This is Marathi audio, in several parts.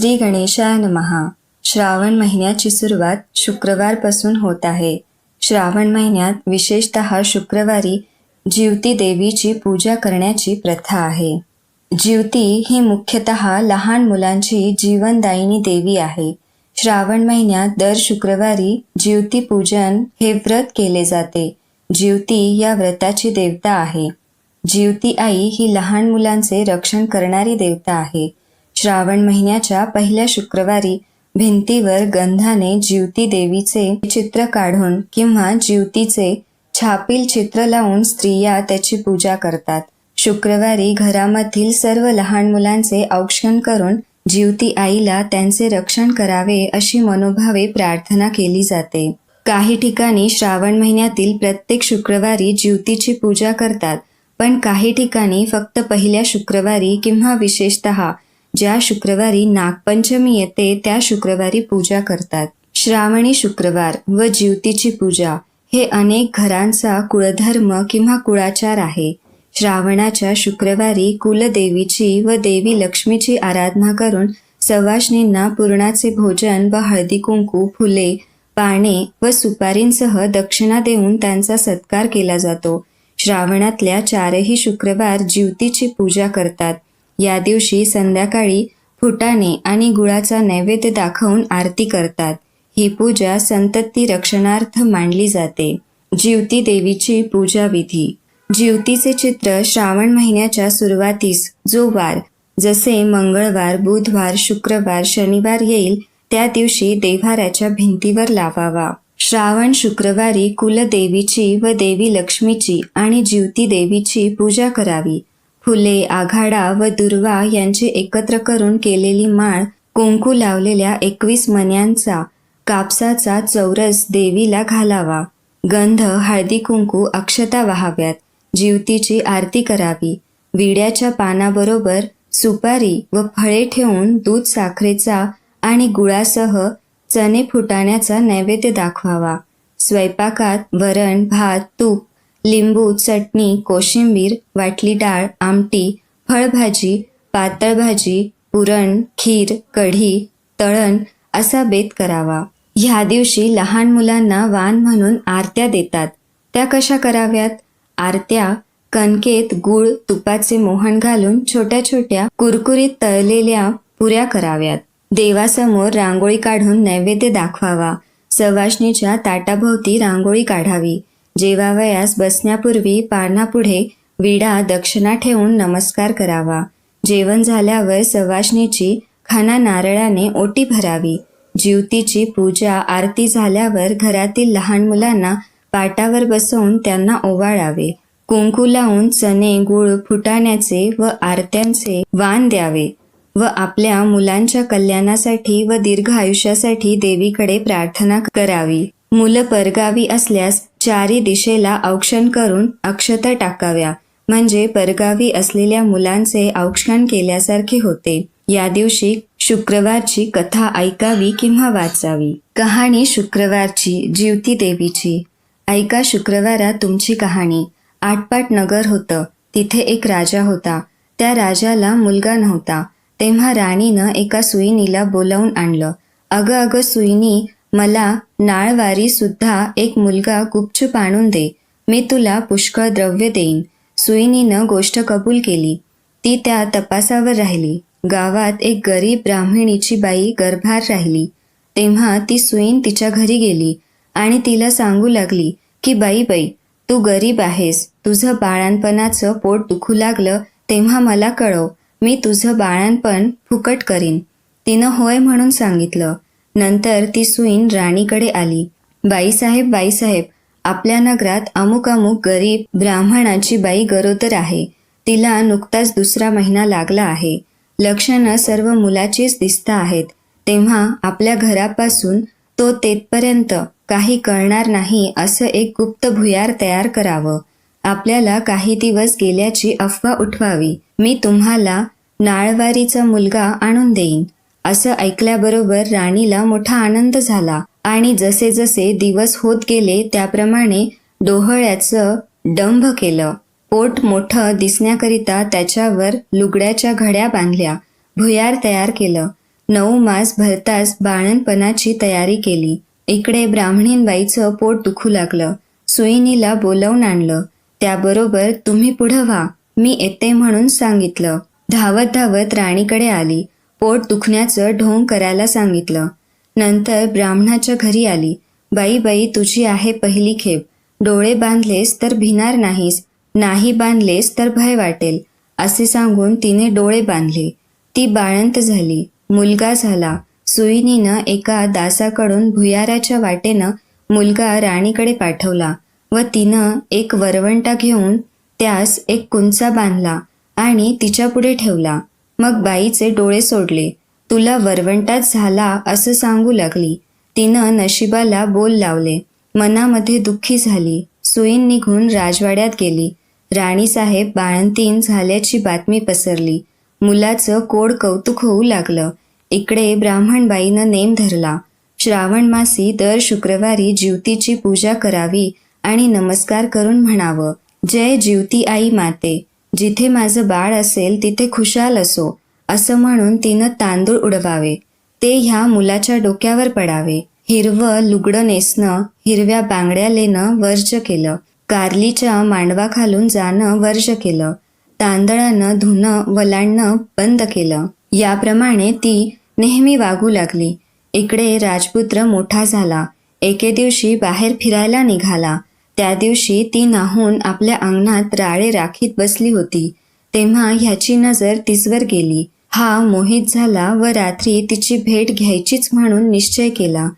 श्री गणेशाय नमहा श्रावण महिन्याची सुरुवात शुक्रवारपासून होत आहे. श्रावण महिन्यात विशेषतः शुक्रवारी जीवती देवीची पूजा करण्याची प्रथा आहे. जीवती ही मुख्यतः लहान मुलांची जीवनदायिनी देवी आहे. श्रावण महिन्यात दर शुक्रवारी जीवती पूजन हे व्रत केले जाते. जीवती या व्रताची देवता आहे. जीवती आई ही लहान मुलांचे रक्षण करणारी देवता आहे. श्रावण महिन्याच्या पहिल्या शुक्रवारी भिंतीवर गंधाने जीवती देवीचे चित्र काढून किंवा जीवतीचे छापील चित्र लावून स्त्रिया त्याची पूजा करतात. शुक्रवारी घरामधील सर्व लहान मुलांचे औक्षण करून जीवती आईला त्यांचे रक्षण करावे अशी मनोभावे प्रार्थना केली जाते. काही ठिकाणी श्रावण महिन्यातील प्रत्येक शुक्रवारी जीवतीची पूजा करतात पण काही ठिकाणी फक्त पहिल्या शुक्रवारी किंवा विशेषतः ज्या शुक्रवारी नागपंचमी येते त्या शुक्रवारी पूजा करतात. श्रावणी शुक्रवार व जीवतीची पूजा हे अनेक घरांचा कुळधर्म किंवा कुळाचार आहे. श्रावणाच्या शुक्रवारी कुलदेवीची व देवी लक्ष्मीची आराधना करून सवाष्णींना पूर्णाचे भोजन व हळदी कुंकू फुले पाने व सुपारींसह दक्षिणा देऊन त्यांचा सत्कार केला जातो. श्रावणातल्या चारही शुक्रवार जीवतीची पूजा करतात. या दिवशी संध्याकाळी फुटाणे आणि गुळाचा नैवेद्य दाखवून आरती करतात. ही पूजा संतती रक्षणार्थ मांडली जाते. जीवती देवीची पूजा विधी. जीवतीचे चित्र श्रावण महिन्याच्या सुरुवातीस जो वार जसे मंगळवार बुधवार शुक्रवार शनिवार येईल त्या दिवशी देव्हाऱ्याच्या भिंतीवर लावावा. श्रावण शुक्रवारी कुलदेवीची व देवी लक्ष्मीची आणि जीवती देवीची पूजा करावी. फुले आघाडा व दुर्वा यांची एकत्र करून केलेली माळ कुंकू लावलेल्या एकवीस मण्यांचा कापसाचा चौरस देवीला घालावा. गंध हळदी कुंकू अक्षता वाहाव्यात. जीवतीची आरती करावी. विड्याच्या पानाबरोबर सुपारी व फळे ठेवून दूध साखरेचा आणि गुळासह चणे फुटाण्याचा नैवेद्य दाखवावा. स्वयंपाकात वरण भात तूप लिंबू चटणी कोशिंबीर वाटली डाळ आमटी फळभाजी पातळ भाजी पुरण खीर कढी तळण असा बेत करावा. ह्या दिवशी लहान मुलांना वाण म्हणून आरत्या देतात. त्या कशा कराव्यात? आरत्या कणकेत गुळ तुपाचे मोहन घालून छोट्या छोट्या कुरकुरीत तळलेल्या पुऱ्या कराव्यात. देवासमोर रांगोळी काढून नैवेद्य दाखवावा. सवाशणीच्या ताटाभोवती रांगोळी काढावी. जेवावयास बसण्यापूर्वी पानापुढे विडा दक्षिणा ठेवून नमस्कार करावा. जेवण झाल्यावर सवाशणीची खाना नारळाने ओटी भरावी. जीवतीची पूजा आरती झाल्यावर घरातील लहान मुलांना पाटावर बसवून त्यांना ओवाळावे. कुंकू लावून चणे गुळ फुटाण्याचे व आरत्यांचे वाण द्यावे व आपल्या मुलांच्या कल्याणासाठी व दीर्घ आयुष्यासाठी देवीकडे प्रार्थना करावी. मुलं परगावी असल्यास चारी दिशेला औक्षण करून अक्षता टाकाव्या. म्हणजे परगावी असलेल्या मुलांचे औक्षण केल्यासारखे होते. या दिवशी शुक्रवारची कथा ऐकावी किंवा वाचावी? कहाणी शुक्रवारची जीवती देवीची. ऐका शुक्रवारात तुमची कहाणी. आटपाट नगर होतं. तिथे एक राजा होता. त्या राजाला मुलगा नव्हता. तेव्हा राणीनं एका सुईणीला बोलावून आणलं. अगं अगं सुईनी मला नाळवारी सुद्धा एक मुलगा गुपचूप आणून दे. मी तुला पुष्कळ द्रव्य देईन. सुईनीनं गोष्ट कबूल केली. ती त्या तपासावर राहिली. गावात एक गरीब ब्राह्मणीची बाई गर्भार राहिली. तेव्हा ती सुईन तिच्या घरी गेली आणि तिला सांगू लागली की बाई बाई तू गरीब आहेस. तुझं बाळांपणाचं पोट दुखू लागलं तेव्हा मला कळव. मी तुझं बाळांपण फुकट करीन. तिनं होय म्हणून सांगितलं. नंतर ती सुईन राणीकडे आली. बाईसाहेब बाईसाहेब आपल्या नगरात अमुक अमुक गरीब ब्राह्मणाची बाई गरोदर आहे. तिला नुकताच दुसरा महिना लागला आहे. लक्षणं सर्व मुलाचीच दिसता आहेत. तेव्हा आपल्या घरापासून तो तेथपर्यंत काही कळणार नाही असं एक गुप्त भुयार तयार करावं. आपल्याला काही दिवस गेल्याची अफवा उठवावी. मी तुम्हाला नाळवारीचा मुलगा आणून देईन. असं ऐकल्याबरोबर राणीला मोठा आनंद झाला. आणि जसे जसे दिवस होत गेले त्याप्रमाणे डोहळ्याचं डंभ केलं. पोट मोठं दिसण्याकरिता त्याच्यावर लुगड्याच्या घड्या बांधल्या. भुयार तयार केलं. नऊ मास भरताच बाळणपणाची तयारी केली. इकडे ब्राह्मणींबाईचं पोट दुखू लागलं. सुईनीला बोलवून आणलं. त्याबरोबर तुम्ही पुढं व्हा. मी येते म्हणून सांगितलं. धावत धावत राणीकडे आली. पोट दुखण्याचं ढोंग करायला सांगितलं. नंतर ब्राह्मणाच्या घरी आली. बाई बाई तुझी आहे पहिली खेप. डोळे बांधलेस तर भिणार नाहीस. नाही बांधलेस तर भय वाटेल असे सांगून तिने डोळे बांधले. ती बाळंत झाली. मुलगा झाला. सुईनीनं एका दासाकडून भुयाराच्या वाटेनं मुलगा राणीकडे पाठवला व तिनं एक वरवंटा घेऊन त्यास एक कुंचा बांधला आणि तिच्यापुढे ठेवला. मग बाईचे डोळे सोडले. तुला वरवंटाच झाला असं सांगू लागली तिनं नशिबाला बोल लावले. मनामध्ये दुःखी झाली. सुईन निघून राजवाड्यात गेली. राणीसाहेब बाळंतीन झाल्याची बातमी पसरली. मुलाचं कोड कौतुक होऊ लागलं. इकडे ब्राह्मणबाईनं नेम धरला. श्रावण मासी दर शुक्रवारी ज्योतीची पूजा करावी आणि नमस्कार करून म्हणावं जय ज्योती आई माते. जिथे माझं बाळ असेल तिथे खुशाल असो असं म्हणून तिनं तांदूळ उडवावे. ते ह्या मुलाच्या डोक्यावर पडावे. हिरवं लुगडं नेसणं हिरव्या बांगड्या लेणं वर्ज केलं. कारलीच्या मांडवाखालून जाणं वर्ज केलं. तांदळानं धुणं वलांडणं बंद केलं. याप्रमाणे ती नेहमी वागू लागली. इकडे राजपुत्र मोठा झाला. एके दिवशी बाहेर फिरायला निघाला. त्या दिवशी ती नाहून आपल्या अंगणात राळे राखीत बसली होती. तेव्हा ह्याची नजर तिसवर गेली. हा मोहित झाला व रात्री तिची भेट घ्यायचीच म्हणून निश्चय केला.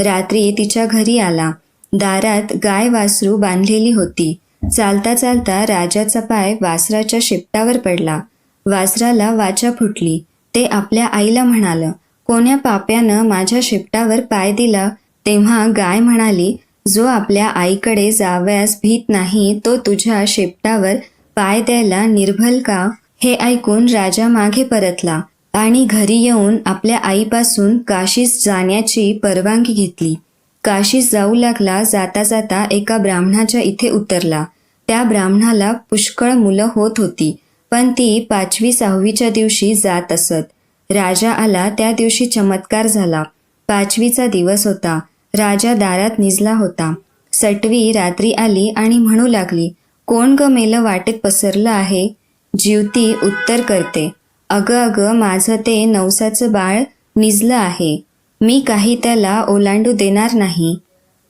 रात्री तिच्या घरी आला. दारात गाय वासरू बांधलेली होती. चालता चालता राजाचा पाय वासराच्या शेपटावर पडला. वासराला वाचा फुटली. ते आपल्या आईला म्हणालं कोण्या पाप्यानं माझ्या शेपटावर पाय दिला? तेव्हा गाय म्हणाली जो आपल्या आईकडे जावयास भीत नाही तो तुझ्या शेपटावर पाय द्यायला निर्भल का? हे ऐकून राजा मागे परतला आणि घरी येऊन आपल्या आईपासून काशीस जाण्याची परवानगी घेतली. काशीस जाऊ लागला जाता जाता एका ब्राह्मणाच्या इथे उतरला. त्या ब्राह्मणाला पुष्कळ मुलं होत होती पण ती पाचवी सहावीच्या दिवशी जात असत. राजा आला त्या दिवशी चमत्कार झाला. पाचवीचा दिवस होता. राजा दारात निजला होता. सटवी रात्री आली आणि म्हणू लागली कोण ग मेलं वाटेत पसरलं आहे? जीवती उत्तर करते अगं अगं माझं ते नवसाचं बाळ निजलं आहे. मी काही त्याला ओलांडू देणार नाही.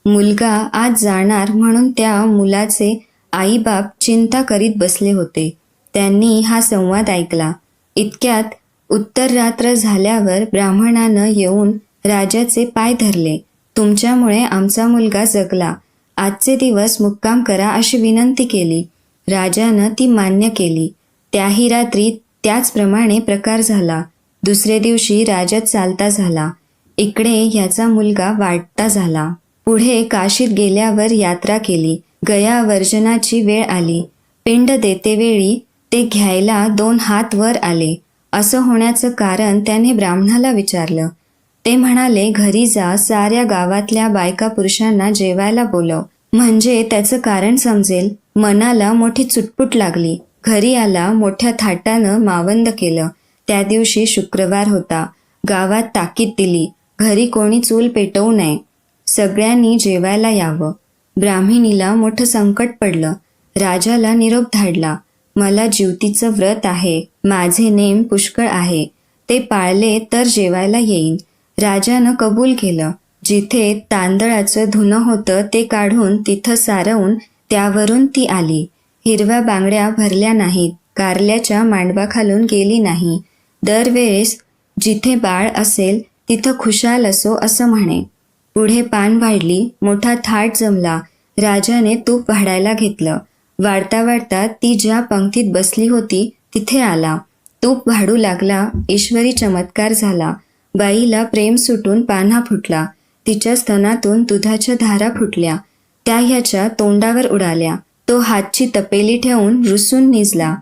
मुलगा आज जाणार म्हणून त्या मुलाचे आईबाप चिंता करीत बसले होते. त्यांनी हा संवाद ऐकला. इतक्यात उत्तर रात्र झाल्यावर ब्राह्मणानं येऊन राजाचे पाय धरले. तुमच्यामुळे आमचा मुलगा जगला. आजचे दिवस मुक्काम करा अशी विनंती केली. राजानं ती मान्य केली. त्याही रात्री त्याचप्रमाणे प्रकार झाला. दुसरे दिवशी राजा चालता झाला. इकडे ह्याचा मुलगा वाटता झाला. पुढे काशीत गेल्यावर यात्रा केली. गया वर्जनाची वेळ आली. पिंड देतेवेळी ते घ्यायला दोन हात वर आले. असं होण्याचं कारण त्याने ब्राह्मणाला विचारलं. ते म्हणाले घरी जा साऱ्या गावातल्या बायका पुरुषांना जेवायला बोलव. म्हणजे त्याचं कारण समजेल. मनाला मोठी चुटपुट लागली. घरी आला मोठ्या थाटानं मावंद केलं. त्या दिवशी शुक्रवार होता. गावात ताकीद दिली. घरी कोणी चूल पेटवू नये. सगळ्यांनी जेवायला यावं. ब्राह्मिणीला मोठं संकट पडलं. राजाला निरोप धाडला. मला जीवतीचं व्रत आहे. माझे नेम पुष्कळ आहे. ते पाळले तर जेवायला येईन. राजानं कबूल केलं. जिथे तांदळाचं धुणं होतं ते काढून तिथं सारवून त्यावरून ती आली. हिरव्या बांगड्या भरल्या नाहीत कारल्याच्या मांडवाखालून गेली नाही. दरवेळेस जिथे बाळ असेल तिथं खुशाल असो असं म्हणे. पुढे पान वाढली मोठा थाट जमला. राजाने तूप वाढायला घेतलं. वाढता वाढता ती ज्या पंक्तीत बसली होती तिथे आला. तूप वाढू लागला ईश्वरी चमत्कार झाला. बाईला प्रेम सुटून पान्हा फुटला. तिच्या स्तनातून दुधाच्या धारा फुटल्या. त्या ह्याच्या तोंडावर उडाल्या. तो हातची तपेली ठेवून रुसून निजला.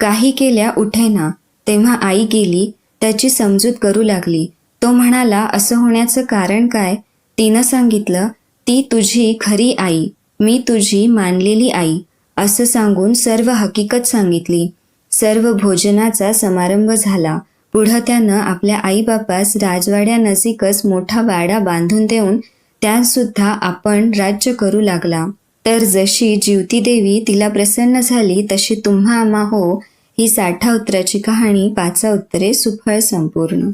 काही केल्या उठेना. तेव्हा आई गेली. त्याची समजूत करू लागली. तो म्हणाला असं होण्याचं कारण काय? तिनं सांगितलं ती तुझी खरी आई. मी तुझी मानलेली आई. असं सांगून सर्व हकीकत सांगितली. सर्व भोजनाचा समारंभ झाला. पुढं त्यानं आपल्या आईबापास राजवाड्यानजीकच मोठा वाडा बांधून देऊन त्यात सुद्धा आपण राज्य करू लागला. तर जशी जीवती देवी तिला प्रसन्न झाली तशी तुम्हा आम्हा हो ही साठा उत्तराची कहाणी पाचा उत्तरे सुफळ संपूर्ण.